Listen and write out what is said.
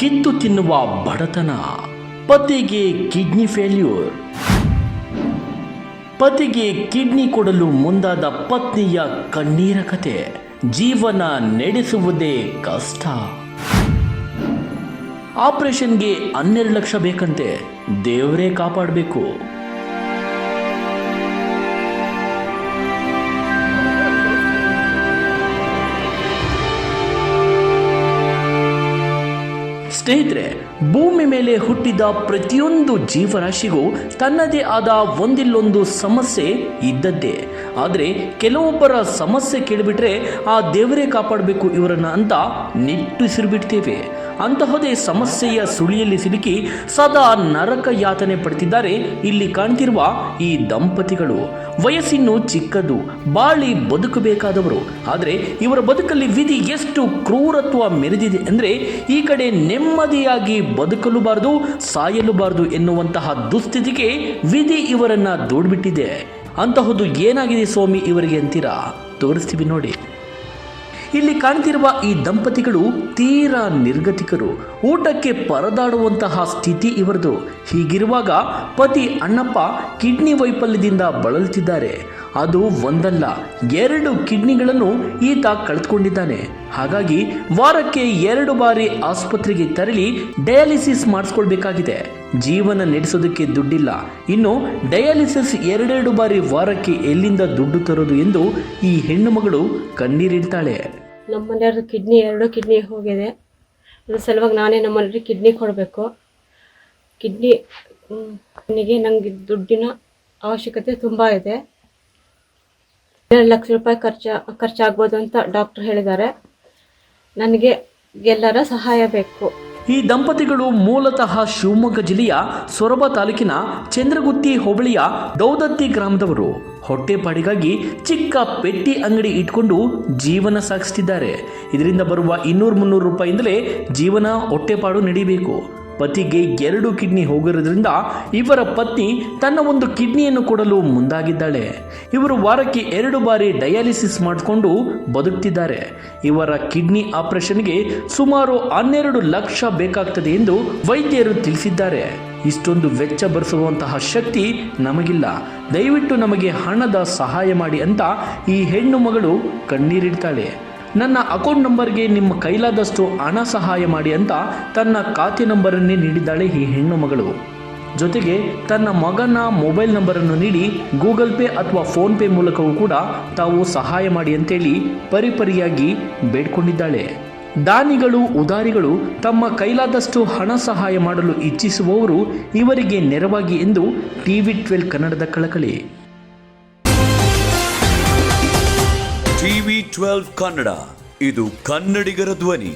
ಕಿತ್ತು ತಿನ್ನುವ ಬಡತನ, ಪತಿಗೆ ಕಿಡ್ನಿ ಫೇಲ್ಯೂರ್ ಪತಿಗೆ ಕಿಡ್ನಿ ಕೊಡಲು ಮುಂದಾದ ಪತ್ನಿಯ ಕಣ್ಣೀರ ಕತೆ, ಜೀವನ ನಡೆಸುವುದೇ ಕಷ್ಟ. ಆಪರೇಷನ್ಗೆ ಹನ್ನೆರಡು ಲಕ್ಷ ಬೇಕಂತೆ, ದೇವರೇ ಕಾಪಾಡಬೇಕು. ಸ್ನೇಹಿತರೆ, ಭೂಮಿ ಮೇಲೆ ಹುಟ್ಟಿದ ಪ್ರತಿಯೊಂದು ಜೀವರಾಶಿಗೂ ತನ್ನದೇ ಆದ ಒಂದಿಲ್ಲೊಂದು ಸಮಸ್ಯೆ ಇದ್ದದ್ದೇ. ಆದರೆ ಕೆಲವೊಬ್ಬರ ಸಮಸ್ಯೆ ಕೇಳಿಬಿಟ್ರೆ ಆ ದೇವರೇ ಕಾಪಾಡಬೇಕು ಇವರನ್ನು ಅಂತ ನಿಟ್ಟುಸಿರುಬಿಡ್ತೇವೆ ಅಂತಹದೇ ಸಮಸ್ಯೆಯ ಸುಳಿಯಲ್ಲಿ ಸಿಲುಕಿ ಸದಾ ನರಕ ಯಾತನೆ ಪಡ್ತಿದ್ದಾರೆ ಇಲ್ಲಿ ಕಾಣ್ತಿರುವ ಈ ದಂಪತಿಗಳು ವಯಸ್ಸಿನ್ನು ಚಿಕ್ಕದು, ಬಾಳಿ ಬದುಕಬೇಕಾದವರು. ಆದರೆ ಇವರ ಬದುಕಲ್ಲಿ ವಿಧಿ ಎಷ್ಟು ಕ್ರೂರತ್ವ ಮೆರೆದಿದೆ ಅಂದರೆ ಈ ಕಡೆ ನೆಮ್ಮದಿಯಾಗಿ ಬದುಕಲುಬಾರದು, ಸಾಯಲುಬಾರದು ಎನ್ನುವಂತಹ ದುಸ್ಥಿತಿಗೆ ವಿಧಿ ಇವರನ್ನ ದೂಡ್ಬಿಟ್ಟಿದೆ. ಅಂತಹದ್ದು ಏನಾಗಿದೆ ಸ್ವಾಮಿ ಇವರಿಗೆ ಅಂತೀರಾ? ತೋರಿಸ್ತೀವಿ ನೋಡಿ. ಇಲ್ಲಿ ಕಾಣ್ತಿರುವ ಈ ದಂಪತಿಗಳು ತೀರಾ ನಿರ್ಗತಿಕರು. ಊಟಕ್ಕೆ ಪರದಾಡುವಂತಹ ಸ್ಥಿತಿ ಇವರದು. ಹೀಗಿರುವಾಗ ಪತಿ ಅಣ್ಣಪ್ಪ ಕಿಡ್ನಿ ವೈಫಲ್ಯದಿಂದ ಬಳಲುತ್ತಿದ್ದಾರೆ. ಅದು ಒಂದಲ್ಲ, ಎರಡು ಕಿಡ್ನಿಗಳನ್ನು ಈತ ಕಳೆದುಕೊಂಡಿದ್ದಾನೆ. ಹಾಗಾಗಿ ವಾರಕ್ಕೆ ಎರಡು ಬಾರಿ ಆಸ್ಪತ್ರೆಗೆ ತೆರಳಿ ಡಯಾಲಿಸಿಸ್ ಮಾಡಿಸ್ಕೊಳ್ಬೇಕಾಗಿದೆ. ಜೀವನ ನಡೆಸೋದಕ್ಕೆ ದುಡ್ಡಿಲ್ಲ. ಇನ್ನು ಡಯಾಲಿಸಿಸ್ ಎರಡೆರಡು ಬಾರಿ ವಾರಕ್ಕೆ ಎಲ್ಲಿಂದ ದುಡ್ಡು ತರೋದು ಎಂದು ಈ ಹೆಣ್ಣು ಮಗಳು ಕಣ್ಣೀರಿಡ್ತಾಳೆ. ನಮ್ಮ ಮನೆಯವ್ರದ್ದು ಕಿಡ್ನಿ, ಎರಡು ಕಿಡ್ನಿ ಹೋಗಿದೆ. ಅದ್ರ ಸಲುವಾಗಿ ನಾನೇ ನಮ್ಮ ಮನೆಯವ್ರಿಗೆ ಕಿಡ್ನಿ ಕೊಡಬೇಕು. ಕಿಡ್ನಿ ನನಗೆ ನನಗೆ ದುಡ್ಡಿನ ಅವಶ್ಯಕತೆ ತುಂಬ ಇದೆ. ಎರಡು ಲಕ್ಷ ರೂಪಾಯಿ ಖರ್ಚು, ಖರ್ಚಾಗ್ಬೋದು ಅಂತ ಡಾಕ್ಟ್ರು ಹೇಳಿದ್ದಾರೆ. ನನಗೆ ಎಲ್ಲರ ಸಹಾಯ ಬೇಕು. ಈ ದಂಪತಿಗಳು ಮೂಲತಃ ಶಿವಮೊಗ್ಗ ಜಿಲ್ಲೆಯ ಸೊರಬ ತಾಲೂಕಿನ ಚಂದ್ರಗುತ್ತಿ ಹೋಬಳಿಯ ದೌದತ್ತಿ ಗ್ರಾಮದವರು. ಹೊಟ್ಟೆಪಾಡಿಗಾಗಿ ಚಿಕ್ಕ ಪೆಟ್ಟಿ ಅಂಗಡಿ ಇಟ್ಕೊಂಡು ಜೀವನ ಸಾಗಿಸ್ತಿದ್ದಾರೆ ಇದರಿಂದ ಬರುವ ಇನ್ನೂರು ಮುನ್ನೂರು ರೂಪಾಯಿಂದಲೇ ಜೀವನ ಹೊಟ್ಟೆಪಾಡು ನಡೀಬೇಕು. ಪತಿಗೆ ಎರಡು ಕಿಡ್ನಿ ಹೋಗಿರೋದ್ರಿಂದ ಇವರ ಪತ್ನಿ ತನ್ನ ಒಂದು ಕಿಡ್ನಿಯನ್ನು ಕೊಡಲು ಮುಂದಾಗಿದ್ದಾಳೆ. ಇವರು ವಾರಕ್ಕೆ ಎರಡು ಬಾರಿ ಡಯಾಲಿಸಿಸ್ ಮಾಡಿಕೊಂಡು ಬದುಕ್ತಿದ್ದಾರೆ. ಇವರ ಕಿಡ್ನಿ ಆಪರೇಷನ್ಗೆ ಸುಮಾರು ಹನ್ನೆರಡು ಲಕ್ಷ ಬೇಕಾಗ್ತದೆ ಎಂದು ವೈದ್ಯರು ತಿಳಿಸಿದ್ದಾರೆ. ಇಷ್ಟೊಂದು ವೆಚ್ಚ ಭರಿಸುವಂತಹ ಶಕ್ತಿ ನಮಗಿಲ್ಲ. ದಯವಿಟ್ಟು ನಮಗೆ ಹಣದ ಸಹಾಯ ಮಾಡಿ ಅಂತ ಈ ಹೆಣ್ಣು ಮಗಳು ಕಣ್ಣೀರಿಡ್ತಾಳೆ. ನನ್ನ ಅಕೌಂಟ್ ನಂಬರ್ಗೆ ನಿಮ್ಮ ಕೈಲಾದಷ್ಟು ಹಣ ಸಹಾಯ ಮಾಡಿ ಅಂತ ತನ್ನ ಖಾತೆ ನಂಬರನ್ನೇ ನೀಡಿದ್ದಾಳೆ ಈ ಹೆಣ್ಣು ಮಗಳು. ಜೊತೆಗೆ ತನ್ನ ಮಗನ ಮೊಬೈಲ್ ನಂಬರನ್ನು ನೀಡಿ ಗೂಗಲ್ ಪೇ ಅಥವಾ ಫೋನ್ ಪೇ ಮೂಲಕವೂ ಕೂಡ ತಾವು ಸಹಾಯ ಮಾಡಿ ಅಂತೇಳಿ ಪರಿಪರಿಯಾಗಿ ಬೇಡ್ಕೊಂಡಿದ್ದಾಳೆ. ದಾನಿಗಳು, ಉದಾರಿಗಳು ತಮ್ಮ ಕೈಲಾದಷ್ಟು ಹಣ ಸಹಾಯ ಮಾಡಲು ಇಚ್ಛಿಸುವವರು ಇವರಿಗೆ ನೆರವಾಗಿ ಎಂದು ಟಿವಿ ಟ್ವೆಲ್ ಕನ್ನಡದ ಕಳಕಳಿ. ಟಿವಿ ಟ್ವೆಲ್ವ್ ಕನ್ನಡ, ಇದು ಕನ್ನಡಿಗರ ಧ್ವನಿ.